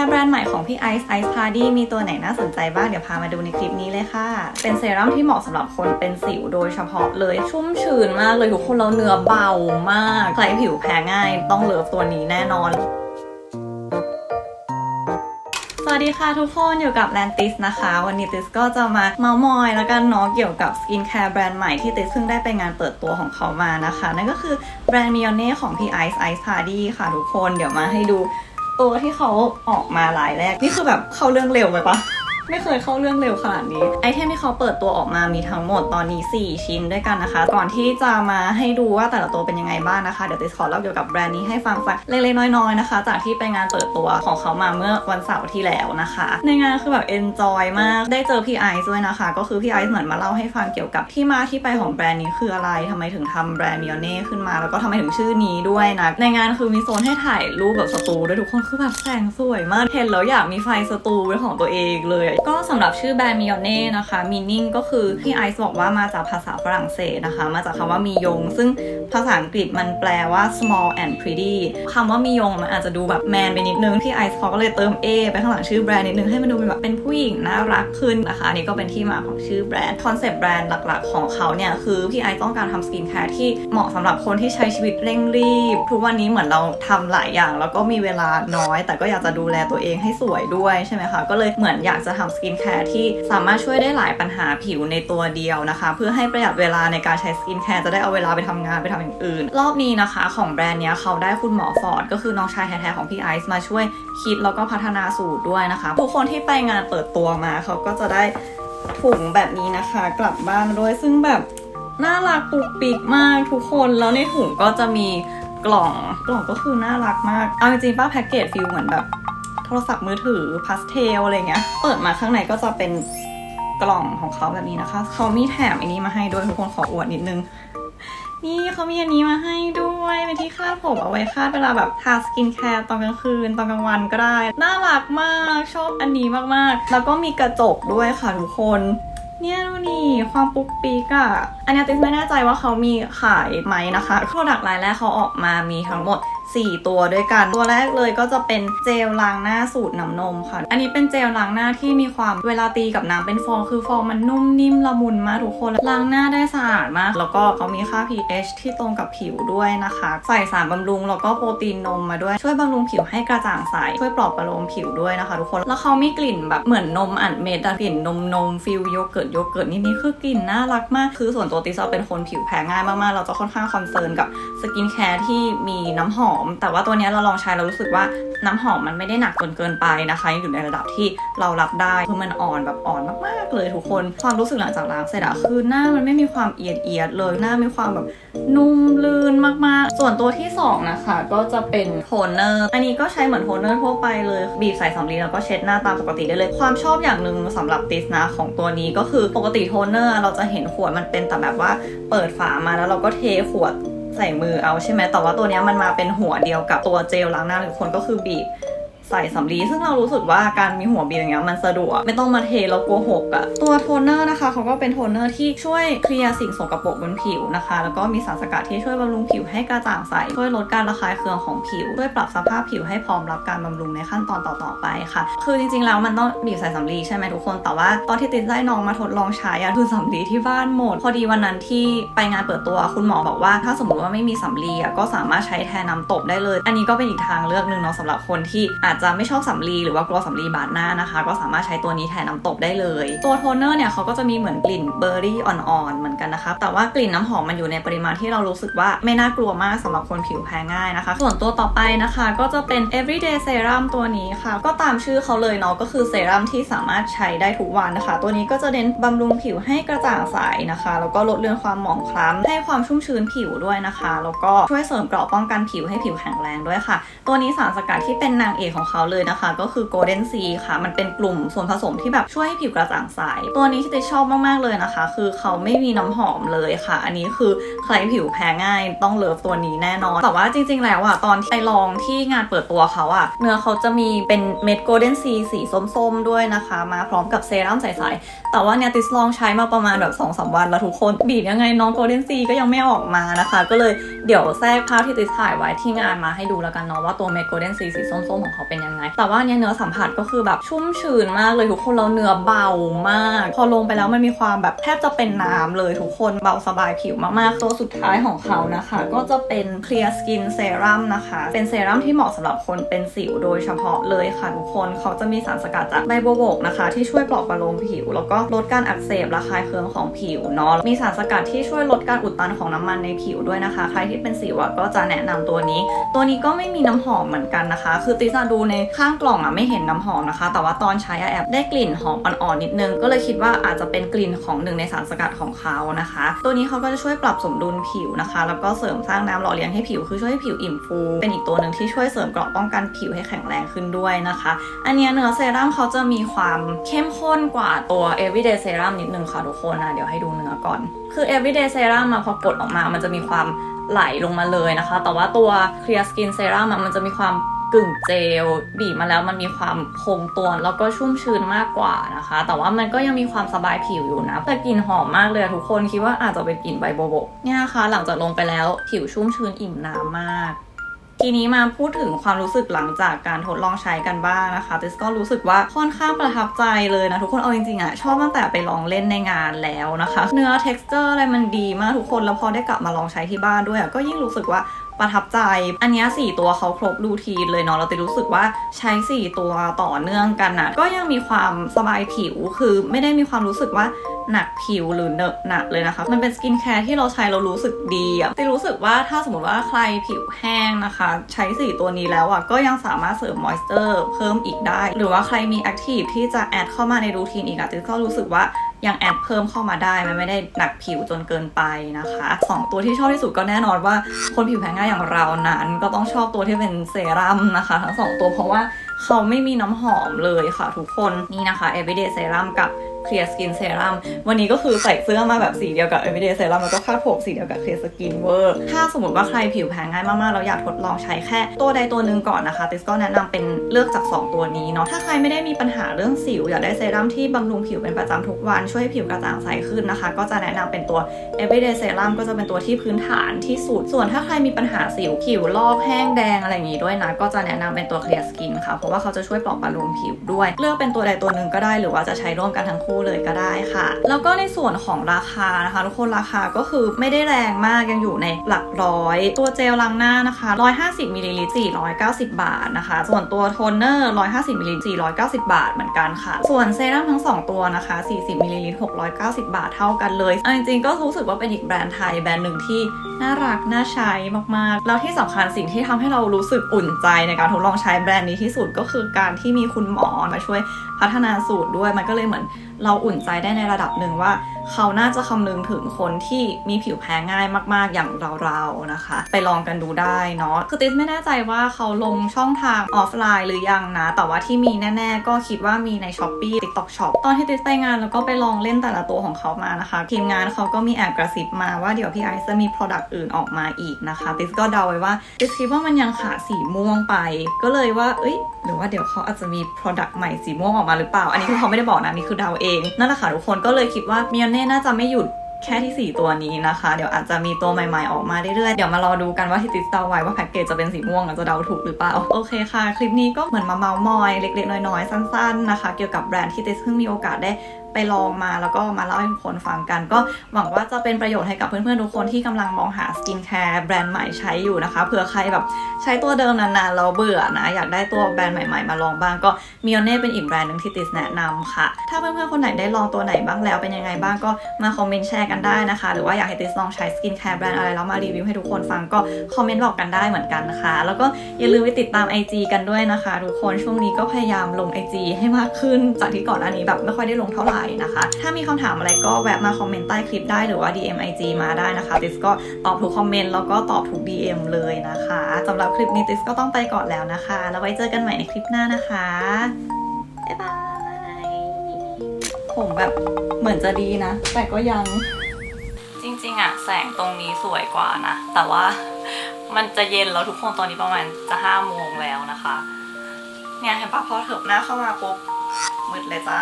ร์แบรนด์ใหม่ของพี่ไอซ์ไอซ์พาร์ดี้มีตัวไหนน่าสนใจบ้าง เดี๋ยวพามาดูในคลิปนี้เลยค่ะ เป็นเซรั่มที่เหมาะสำหรับคนเป็นสิวโดยเฉพาะเลย ชุ่มชื้นมากเลยทุกคนแล้วเนื้อเบามาก ใครผิวแพ้ง่ายต้องเลิฟตัวนี้แน่นอนสวัสดีค่ะทุกคนอยู่กับแลนติสนะคะ วันนี้ติสก็จะมาเมามอยแล้วกันเนาะเกี่ยวกับสกินแคร์แบรนด์ใหม่ที่ติสเพิ่งได้ไปงานเปิดตัวของเขามานะคะ นั่นก็คือแบรนด์มิโอเน่ของพี่ไอซ์ไอซ์พาร์ดี้ค่ะทุกคนเดี๋ยวมาให้ดู ตัวที่เขาออกมาลายแรก นี่คือแบบเข้าเรื่องเร็วไปปะ ไม่เคยเข้าเรื่องเร็วขนาดนี้ ไอเทมที่เขาเปิดตัวออกมามีทั้งหมดตอนนี้ 4 ชิ้นด้วยกันนะคะ ก่อนที่จะมาให้ดูว่าแต่ละตัวเป็นยังไงบ้างนะคะ เดี๋ยวติสขอเล่าเกี่ยวกับแบรนด์นี้ให้ฟังฟังเล็กๆน้อยๆนะคะ จากที่ไปงานเปิดตัวของเขามาเมื่อวันเสาร์ที่แล้วนะคะ ในงานคือแบบเอนจอยมาก ได้เจอพี่ไอซ์ด้วยนะคะ ก็คือพี่ไอซ์เหมือนมาเล่าให้ฟังเกี่ยวกับที่มาที่ไปของแบรนด์นี้คืออะไรทำไมถึงทำแบรนด์มิโอเน่ขึ้นมา แล้วก็ทำไมถึงชื่อนี้ด้วยนะ ในงานคือมีโซนให้ถ่ายรูปแบบสตูด้วยทุกคนคือแบบแสงสวยมาก เห็นแล้วอยากมีไฟสตูเป็นของตัวเองเลยก็สำหรับชื่อแบรนด์มิโอเน่นะคะมีนิ่งก็คือพี่ไอซ์บอกว่ามาจากภาษาฝรั่งเศสนะคะ มาจากคำว่ามียง ซึ่งภาษาอังกฤษมันแปลว่า small and pretty คำว่ามียงมันอาจจะดูแบบแมนไปนิดนึง พี่ไอซ์เขาก็เลยเติม A ไปข้างหลังชื่อแบรนด์นิดนึงให้มันดูเป็นแบบเป็นผู้หญิงน่ารักขึ้นนะคะอันนี่ก็เป็นที่มาของชื่อแบรนด์คอนเซปต์แบรนด์หลักๆ ของเขาเนี่ยคือพี่ไอซ์ต้องการทำสกินแคร์ที่เหมาะสำหรับคนที่ใช้ชีวิตเร่งรีบ ทุกวันนี้เหมือนเราทำหลายอย่าง แล้วก็มีเวลาน้อย แต่ก็อยากจะดูแลตัวเองให้สวยด้วยใช่ไหมคะก็เลยเหมือนอยากจะทำสกินแคร์ที่สามารถช่วยได้หลายปัญหาผิวในตัวเดียวนะคะ เพื่อให้ประหยัดเวลาในการใช้สกินแคร์จะได้เอาเวลาไปทำงานไปทำอย่างอื่น รอบนี้นะคะของแบรนด์เนี้ยเขาได้คุณหมอฟอร์ดก็คือน้องชายแท้ๆของพี่ไอซ์มาช่วยคิดแล้วก็พัฒนาสูตรด้วยนะคะ ทุกคนที่ไปงานเปิดตัวมาเขาก็จะได้ถุงแบบนี้นะคะ กลับบ้านด้วยซึ่งแบบน่ารักปุกปิกมากทุกคนแล้วในถุงก็จะมีกล่องกล่องก็คือน่ารักมาก เอาจริงๆป้าแพ็กเกจฟิลเหมือนแบบ โทรศัพท์มือถือพาสเทลอะไรเงี้ย เปิดมาข้างในก็จะเป็นกล่องของเขาแบบนี้นะคะ เขามีแถมอันนี้มาให้ด้วยทุกคนขออวดนิดนึง นี่เขามีอันนี้มาให้ด้วยเป็นที่คาดผมเอาไว้คาดเวลาแบบทาสกินแคร์ตอนกลางคืน ตอนกลางวันก็ได้ น่ารักมากชอบอันนี้มากๆ แล้วก็มีกระจกด้วยค่ะทุกคนเนี่ยดูนี่ความปุ๊กปีกอะอันนี้ติ๊กไม่แน่ใจว่าเขามีขายไหมนะคะโปรดักต์รายแรกเขาออกมามีทั้งหมด 4 ตัวด้วยกัน ตัวแรกเลยก็จะเป็นเจลล้างหน้าสูตรน้ำนมค่ะ อันนี้เป็นเจลล้างหน้าที่มีความเวลาตีกับน้ำเป็นฟองคือฟองมันนุ่มนิ่มละมุนมากทุกคนล้างหน้าได้สะอาดมาก แล้วก็เขามีค่า pH ที่ตรงกับผิวด้วยนะคะ ใส่สารบำรุงแล้วก็โปรตีนนมมาด้วยช่วยบำรุงผิวให้กระจ่างใสช่วยปลอบประโลมผิวด้วยนะคะ ทุกคนแล้วเขามีกลิ่นแบบเหมือนนมอัดเม็ดกลิ่นนมนมฟิลโยเกิร์ตโยเกิร์ตนี่นี่คือกลิ่นน่ารักมากคือส่วนตัวติซอเป็นคนผิวแพ้ง่ายมากๆ เราจะค่อนข้างคอนเซิร์นกับสกินแคร์ที่มีน้ำหอมแต่ว่าตัวนี้เราลองใช้เรารู้สึกว่าน้ำหอมมันไม่ได้หนักจนเกินไปนะคะอยู่ในระดับที่เรารับได้คือมันอ่อนแบบอ่อนมากๆเลยทุกคน ความรู้สึกหลังจากล้างเสร็จอะคือหน้ามันไม่มีความเอียดเอียดๆเลยหน้ามีความแบบนุ่มลื่นมากๆ ส่วนตัวที่สองนะคะ ก็จะเป็นโทนเนอร์ อันนี้ก็ใช้เหมือนโทนเนอร์ทั่วไปเลย บีบใส่สำลีแล้วก็เช็ดหน้าตามปกติได้เลย ความชอบอย่างหนึ่งสำหรับติสนะของตัวนี้ก็คือปกติโทนเนอร์เราจะเห็นขวดมันเป็นแต่แบบว่าเปิดฝามาแล้วเราก็เทขวด ใส่มือเอาใช่ไหมแต่ว่าตัวนี้มันมาเป็นหัวเดียวกับตัวเจลล้างหน้าหรือคนก็คือบีบ ใส่สำลีซึ่งเรารู้สึกว่าการมีหัวบีบอย่างเงี้ยมันสะดวก ไม่ต้องมาเทแล้วกลัวหกอะตัวโทนเนอร์นะคะเขาก็เป็นโทนเนอร์ที่ช่วยเคลียร์สิ่งสกปรกบนผิวนะคะ แล้วก็มีสารสกัดที่ช่วยบำรุงผิวให้กระจ่างใสช่วยลดการระคายเคืองของผิวช่วยปรับสภาพผิวให้พร้อมรับการบำรุงในขั้นตอนต่อๆไปค่ะ คือจริงๆแล้วมันต้องบีบใส่สำลีใช่ไหมทุกคนแต่ว่าตอนที่ติดได้น้องมาทดลองใช้อะคือสำลีที่บ้านหมด พอดีวันนั้นที่ไปงานเปิดตัวคุณหมอบอกว่า ถ้าสมมติว่าไม่มีสำลีอะก็สามารถใช้แทนน้ำตบได้เลย อันนี้ก็เป็นอีกทางเลือกหนึ่งเนาะสำหรับคนที่อาจจะไม่ชอบสำลีหรือว่ากลัวสำลีบาดหน้านะคะ ก็สามารถใช้ตัวนี้แทนน้ำตบได้เลย ตัวโทนเนอร์เนี่ยเขาก็จะมีเหมือนกลิ่นเบอร์รี่อ่อนๆเหมือนกันนะคะ แต่ว่ากลิ่นน้ำหอมมันอยู่ในปริมาณที่เรารู้สึกว่าไม่น่ากลัวมากสำหรับคนผิวแพ้ง่ายนะคะ ส่วนตัวต่อไปนะคะ ก็จะเป็น everyday serum ตัวนี้ค่ะ ก็ตามชื่อเขาเลยเนาะก็คือเซรั่มที่สามารถใช้ได้ทุกวันนะคะ ตัวนี้ก็จะเน้นบำรุงผิวให้กระจ่างใสนะคะ แล้วก็ลดเลือนความหมองคล้ำให้ความชุ่มชื้นผิวด้วยนะคะ แล้วก็ช่วยเสริมเกราะป้องกันผิวให้ผิวแข็งแรงด้วยค่ะ ตัวนี้สารสกัดที่เป็นนางเอกของเขาเลยนะคะ ก็คือ golden sea ค่ะ มันเป็นกลุ่มส่วนผสมที่แบบช่วยให้ผิวกระจ่างใส ตัวนี้ที่ติชอบมากๆเลยนะคะ คือเขาไม่มีน้ำหอมเลยค่ะ อันนี้คือใครผิวแพ้ง่ายต้องเลิฟตัวนี้แน่นอน แต่ว่าจริง ๆ แล้วอะตอนที่ไปลองที่งานเปิดตัวเขาอะเนื้อเขาจะมีเป็นเม็ด golden sea สีส้มๆ ด้วยนะคะ มาพร้อมกับเซรั่มใสๆ แต่ว่าเนี่ยติสลองใช้มาประมาณแบบ2อสวันแล้วทุกคนบีบยังไงน้อง golden sea ก็ยังไม่ออกมานะคะ ก็เลยเดี๋ยวแทรกภาพที่ติสถ่ายไว้ที่งานมาให้ดูแล้วกันเนาะว่าตัวเม็ด golden sea สีส้มๆของเขาเป็นเป็นยังไง แต่ว่าเนี่ยเนื้อสัมผัสก็คือแบบชุ่มชื้นมากเลยทุกคนแล้วเนื้อเบามาก พอลงไปแล้วมันมีความแบบแทบจะเป็นน้ำเลยทุกคนเบาสบายผิวมากๆ ตัวสุดท้ายของเขานะคะ ก็จะเป็น Clear Skin Serum นะคะ เป็นเซรั่มที่เหมาะสำหรับคนเป็นสิวโดยเฉพาะเลยค่ะทุกคนเขาจะมีสารสกัดจากใบบัวบกนะคะ ที่ช่วยปลอบประโลมผิว แล้วก็ลดการอักเสบระคายเคืองของผิวเนาะมีสารสกัดที่ช่วยลดการอุดตันของน้ำมันในผิวด้วยนะคะ ใครที่เป็นสิวก็จะแนะนำตัวนี้ ตัวนี้ก็ไม่มีน้ำหอมเหมือนกันนะคะ คือติซาดูในข้างกล่องอะไม่เห็นน้ำหอมนะคะ แต่ว่าตอนใช้อะแอบได้กลิ่นหอมอ่อนๆนิดนึง ก็เลยคิดว่าอาจจะเป็นกลิ่นของหนึ่งในสารสกัดของเขานะคะ ตัวนี้เขาก็จะช่วยปรับสมดุลผิวนะคะ แล้วก็เสริมสร้างน้ำหล่อเลี้ยงให้ผิวคือช่วยให้ผิวอิ่มฟู เป็นอีกตัวหนึ่งที่ช่วยเสริมเกราะป้องกันผิวให้แข็งแรงขึ้นด้วยนะคะ อันนี้เนื้อเซรั่มเขาจะมีความเข้มข้นกว่าตัว everyday serum นิดนึงค่ะทุกคนนะเดี๋ยวให้ดูเนื้อก่อน คือ everyday serum มาพอกดออกมามันจะมีความไหลลงมาเลยนะคะ แต่ว่าตัว clear skin serum มันจะมีความ กึ่งเจลบีบมาแล้วมันมีความคงตัวแล้วก็ชุ่มชื้นมากกว่านะคะ แต่ว่ามันก็ยังมีความสบายผิวอยู่นะแต่กลิ่นหอมมากเลยทุกคนคิดว่าอาจจะเป็นกลิ่นใบโบโบกเนี่ยนะคะหลังจากลงไปแล้วผิวชุ่มชื้นอิ่มน้ำมากทีนี้มาพูดถึงความรู้สึกหลังจากการทดลองใช้กันบ้างนะคะติสก็รู้สึกว่าค่อนข้างประทับใจเลยนะทุกคนเอาจริงๆอะชอบตั้งแต่ไปลองเล่นในงานแล้วนะคะ เนื้อ texture อะไรมันดีมากทุกคนแล้วพอได้กลับมาลองใช้ที่บ้านด้วยอะก็ยิ่งรู้สึกว่า ประทับใจ อันนี้4ตัวเขาครบรูทีนเลยเนาะ เราติรู้สึกว่าใช้ 4 ตัวต่อเนื่องกันนะก็ยังมีความสบายผิว คือไม่ได้มีความรู้สึกว่าหนักผิวหรือเนอะหนักเลยนะคะ มันเป็นสกินแคร์ที่เราใช้เรารู้สึกดีอะติรู้สึกว่าถ้าสมมติว่าใครผิวแห้งนะคะ ใช้4ตัวนี้แล้วอะก็ยังสามารถเสริมมอยส์เจอร์เพิ่มอีกได้ หรือว่าใครมีแอคทีฟที่จะแอดเข้ามาในรูทีนอีกอะติก็รู้สึกว่า ยังแอดเพิ่มเข้ามาได้ มันไม่ได้หนักผิวจนเกินไปนะคะสองตัวที่ชอบที่สุดก็แน่นอนว่าคนผิวแพ้ง่ายอย่างเรานั้นก็ต้องชอบตัวที่เป็นเซรั่มนะคะ ทั้งสองตัวเพราะว่าเขาไม่มีน้ำหอมเลยค่ะทุกคนนี่นะคะ everyday serum กับ Clear Skin Serum วันนี้ก็คือใส่เสื้อมาแบบสีเดียวกับ Everyday Serum แล้วก็คาดผมสีเดียวกับ Clear Skin เวอร์ถ้าสมมติว่าใครผิวแพ้ง่ายมากๆ เราอยากทดลองใช้แค่ตัวใดตัวหนึ่งก่อนนะคะติสก็แนะนำเป็นเลือกจาก 2 ตัวนี้เนาะถ้าใครไม่ได้มีปัญหาเรื่องสิว อยากได้เซรั่มที่บำรุงผิวเป็นประจำทุกวันช่วยให้ผิวกระจ่างใสขึ้นนะคะ ก็จะแนะนำเป็นตัว Everyday Serum ก็จะเป็นตัวที่พื้นฐานที่สุดส่วนถ้าใครมีปัญหาสิวผิวลอกแห้งแดงอะไรอย่างงี้ด้วยนะก็จะแนะนำเป็นตัว Clear Skin ค่ะเพราะว่าเขาจะช่วยปลอบประโลมผิวด้วย เลือกเป็นตัวใดตัวหนึ่งก็ได้หรือว่าจะใช้ร่วมกันทั้งคู่เลยก็ได้ค่ะ แล้วก็ในส่วนของราคานะคะ ทุกคนราคาก็คือไม่ได้แรงมากยังอยู่ในหลักร้อย ตัวเจลล้างหน้านะคะ 150มิลลิลิตร490 บาทนะคะ ส่วนตัวโทนเนอร์ 150มิลลิลิตร490 บาทเหมือนกันค่ะ ส่วนเซรั่มทั้ง 2 ตัวนะคะ 40มิลลิลิตร690 บาทเท่ากันเลยเอาจริงๆก็รู้สึกว่าเป็นอีกแบรนด์ไทยแบรนด์หนึ่งที่น่ารักน่าใช้มากๆ แล้วที่สำคัญสิ่งที่ทำให้เรารู้สึกอุ่นใจในการทดลองใช้แบรนด์นี้ที่สุดก็คือการที่มีคุณหมอมาช่วยพัฒนาสูตรด้วยมันก็เลยเหมือนเราอุ่นใจได้ในระดับหนึ่งว่า เขาน่าจะคำนึงถึงคนที่มีผิวแพ้ง่ายมากๆอย่างเราๆนะคะ ไปลองกันดูได้เนาะคือติสไม่แน่ใจว่าเขาลงช่องทางออฟไลน์หรือยังนะ แต่ว่าที่มีแน่ๆ ก็คิดว่ามีใน s h อ p e e TikTok Shop ตอนที่ติสไปงานแล้วก็ไปลองเล่นแต่ละตัวของเขามานะคะทีมงานเขาก็มีแอบกระซิบมาว่าเดี๋ยวพี่ไอซ์จะมี Product อื่นออกมาอีกนะคะติสก็เดาไว้ว่าติสคิดว่ามันยังขาดสีม่วงไป ก็เลยว่าเอ้ยหรือว่าเดี๋ยวเขาอาจจะมี Product ใหม่สีม่วงออกมาหรือเปล่า อันนี้คือเขาไม่ได้บอกนะนี่คือเดาเองนั่นแหละค่ะทุกคนก็เลยคิดว่ามิโอเน่น่าจะไม่หยุดแค่ที่ 4 ตัวนี้นะคะ เดี๋ยวอาจจะมีตัวใหม่ๆออกมาเรื่อยๆ เดี๋ยวมารอดูกันว่าที่ติดเตาไว้ว่าแพ็กเกจจะเป็นสีม่วงอจะเดาถูกหรือเปล่า โอเคค่ะ คลิปนี้ก็เหมือนมาเมาส์มอย เล็กๆ น้อยๆ สั้นๆ นะคะ เกี่ยวกับแบรนด์ที่ติสเพิ่งมีโอกาสได้ ไปลองมาแล้วก็มาเล่าให้ทุกคนฟังกัน ก็หวังว่าจะเป็นประโยชน์ให้กับเพื่อนๆทุกคนที่กำลังมองหาสกินแคร์แบรนด์ใหม่ใช้อยู่นะคะเผื่อใครแบบใช้ตัวเดิมนานๆเราเบื่อนะอยากได้ตัวแบรนด์ใหม่ๆ มาลองบ้างก็มิโอเน่เป็นอีกแบรนด์หนึ่งที่ติสแนะนำค่ะ ถ้าเพื่อนๆคนไหนได้ลองตัวไหนบ้างแล้วเป็นยังไงบ้างก็มาคอมเมนต์แชร์กันได้นะคะ หรือว่าอยากให้ติสลองใช้สกินแคร์แบรนด์อะไรแล้วมารีวิวให้ทุกคนฟังก็คอมเมนต์บอกกันได้เหมือนกันนะคะแล้วก็อย่าลืมไปติดตาม IG กันด้วยนะคะ ทุกคนช่วงนี้ก็พยายามลง IG ให้มากขึ้นจากที่ก่อนหน้านี้แบบไม่ค่อยได้ลงเท่าไหร่นะคะ ถ้ามีคำถามอะไรก็แวะมาคอมเมนต์ใต้คลิปได้หรือว่า DM IG มาได้นะคะติสก็ตอบทุกคอมเมนต์แล้วก็ตอบทุก DM เลยนะคะสำหรับคลิปนี้ติสก็ต้องไปก่อนแล้วนะคะ แล้วไว้เจอกันใหม่ในคลิปหน้านะคะบ๊ายบายผมแบบเหมือนจะดีนะ แต่ก็ยังจริงๆอะแสงตรงนี้สวยกว่านะ แต่ว่ามันจะเย็นแล้วทุกคนตอนนี้ประมาณจะห้าโมงแล้วนะคะ เนี่ยเห็นปะพอเถิบหน้าเข้ามาปุ๊บมืดเลยจ้า